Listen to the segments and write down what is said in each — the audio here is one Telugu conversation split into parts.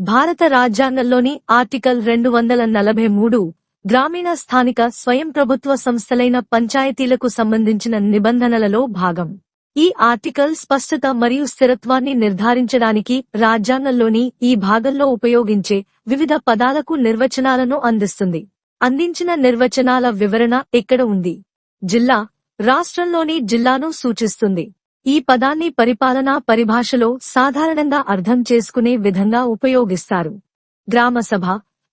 భారత రాజ్యాంగంలోని ఆర్టికల్ రెండు వందల నలభై మూడు గ్రామీణ స్థానిక స్వయం ప్రభుత్వ సంస్థలైన పంచాయతీలకు సంబంధించిన నిబంధనలలో భాగం. ఈ ఆర్టికల్ స్పష్టత మరియు స్థిరత్వాన్ని నిర్ధారించడానికి రాజ్యాంగంలోని ఈ భాగంలో ఉపయోగించే వివిధ పదాలకు నిర్వచనాలను అందిస్తుంది. అందించిన నిర్వచనాల వివరణ ఇక్కడ ఉంది? జిల్లా రాష్ట్రంలోని జిల్లాను సూచిస్తుంది. ఈ పదాన్ని పరిపాలనా పరిభాషలో సాధారణంగా అర్థం చేసుకునే విధంగా ఉపయోగిస్తారు. గ్రామసభ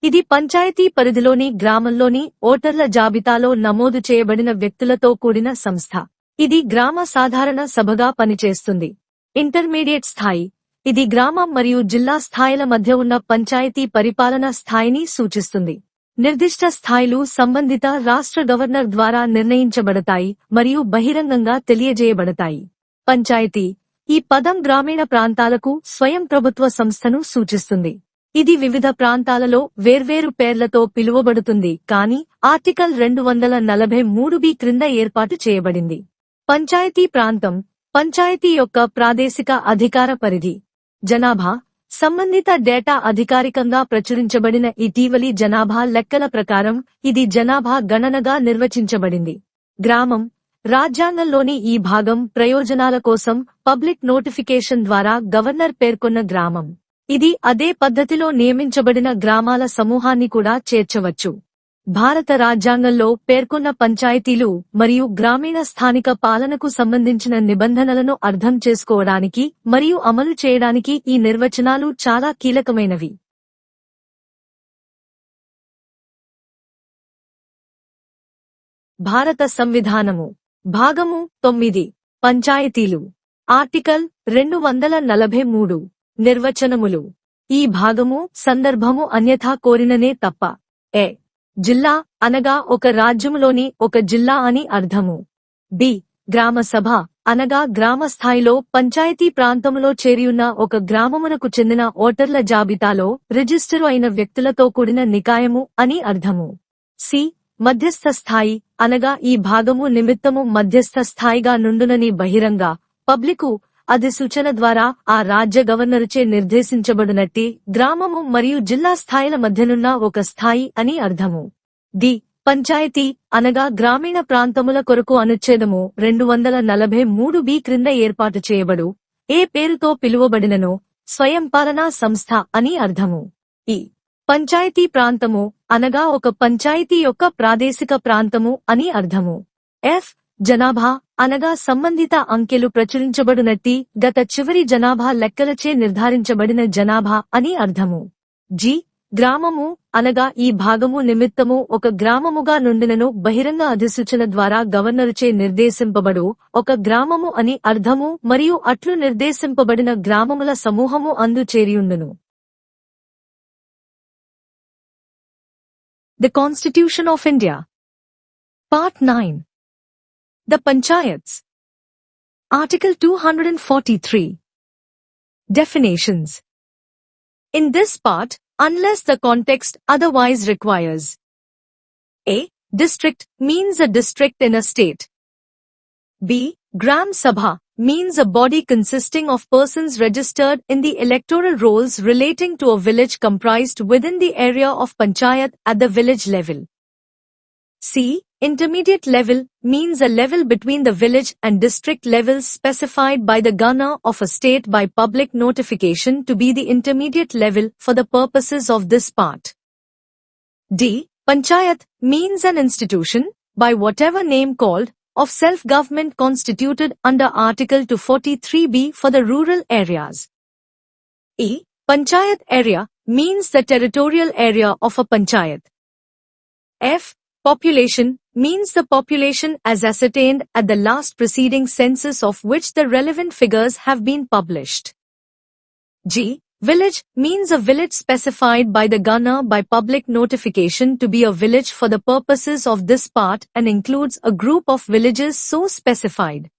ఇది పంచాయతీ పరిధిలోని గ్రామంలోని ఓటర్ల జాబితాలో నమోదు చేయబడిన వ్యక్తులతో కూడిన సంస్థ. ఇది గ్రామ సాధారణ సభగా పనిచేస్తుంది. ఇంటర్మీడియట్ స్థాయి ఇది గ్రామం మరియు జిల్లా స్థాయిల మధ్య ఉన్న పంచాయతీ పరిపాలనా స్థాయిని సూచిస్తుంది. నిర్దిష్ట స్థాయిలు సంబంధిత రాష్ట్ర గవర్నర్ ద్వారా నిర్ణయించబడతాయి మరియు బహిరంగంగా తెలియజేయబడతాయి. పంచాయతీ. ఈ పదం గ్రామీణ ప్రాంతాలకు స్వయం ప్రభుత్వ సంస్థను సూచిస్తుంది. ఇది వివిధ ప్రాంతాలలో వేర్వేరు పేర్లతో పిలువబడుతుంది కానీ ఆర్టికల్ రెండు వందల నలభై మూడు బి క్రింద ఏర్పాటు చేయబడింది. పంచాయతీ ప్రాంతం పంచాయతీ యొక్క ప్రాదేశిక అధికార పరిధి. జనాభా సంబంధిత డేటా అధికారికంగా ప్రచురించబడిన ఇటీవలి జనాభా లెక్కల ప్రకారం ఇది జనాభా గణనగా నిర్వచించబడింది. గ్రామం రాజ్యాంగంలోని ఈ భాగం ప్రయోజనాల కోసం పబ్లిక్ నోటిఫికేషన్ ద్వారా గవర్నర్ పేర్కొన్న గ్రామం. ఇది అదే పద్ధతిలో నియమించబడిన గ్రామాల సమూహాన్ని కూడా చేర్చవచ్చు. భారత రాజ్యాంగంలో పేర్కొన్న పంచాయతీలు మరియు గ్రామీణ స్థానిక పాలనకు సంబంధించిన నిబంధనలను అర్థం చేసుకోవడానికి మరియు అమలు చేయడానికి ఈ నిర్వచనాలు చాలా కీలకమైనవి. భారత సంవిధానము. భాగము తొమ్మిది. పంచాయతీలు. ఆర్టికల్ రెండు వందల నలభై మూడు. నిర్వచనములు. ఈ భాగము సందర్భము అన్యథా కోరిననే తప్ప. ఏ జిల్లా అనగా ఒక రాజ్యములోని ఒక జిల్లా అని అర్థము. బి. గ్రామ సభ అనగా గ్రామ స్థాయిలో పంచాయతీ ప్రాంతములో చేరియున్న ఒక గ్రామమునకు చెందిన ఓటర్ల జాబితాలో రిజిస్టరు అయిన వ్యక్తులతో కూడిన నికాయము అని అర్థము. సి. మధ్యస్థ స్థాయి అనగా ఈ భాగము నిమిత్తము మధ్యస్థ స్థాయిగా నుండునని బహిరంగ పబ్లికు అది సూచన ద్వారా ఆ రాజ్య గవర్నరుచే నిర్దేశించబడినట్టి గ్రామము మరియు జిల్లా స్థాయిల మధ్యనున్న ఒక స్థాయి అని అర్థము. ది పంచాయతీ అనగా గ్రామీణ ప్రాంతముల కొరకు అనుచ్ఛేదము రెండు వందల నలభై మూడు బి క్రింద ఏర్పాటు చేయబడు. ఏ పేరుతో పిలువబడిననో స్వయం పాలనా సంస్థ అని అర్థము. ఈ పంచాయతీ ప్రాంతము అనగా ఒక పంచాయతీ యొక్క ప్రాదేశిక ప్రాంతము అని అర్థము. ఎఫ్. జనాభా అనగా సంబంధిత అంకెలు ప్రచురించబడినట్టి గత చివరి జనాభా లెక్కలచే నిర్ధారించబడిన జనాభా అని అర్థము. జి. గ్రామము అనగా ఈ భాగము నిమిత్తము ఒక గ్రామముగా నుండినను బహిరంగ అధిసూచన ద్వారా గవర్నరుచే నిర్దేశింపబడు ఒక గ్రామము అని అర్థము మరియు అట్లు నిర్దేశింపబడిన గ్రామముల సమూహము అందు చేరియుండును. The Constitution of India. Part 9. The Panchayats. Article 243. Definitions. In this part, unless the context otherwise requires. A. District means a district in a state. B. Gram Sabha means a body consisting of persons registered in the electoral rolls relating to a village comprised within the area of panchayat at the village level. C. Intermediate level means a level between the village and district levels specified by the governor of a state by public notification to be the intermediate level for the purposes of this part. D. Panchayat means an institution, by whatever name called, of self-government constituted under Article 243b for the rural areas. E. Panchayat area means the territorial area of a panchayat. F. Population means the population as ascertained at the last preceding census of which the relevant figures have been published. G. Village means a village specified by the governor by public notification to be a village for the purposes of this part and includes a group of villages so specified.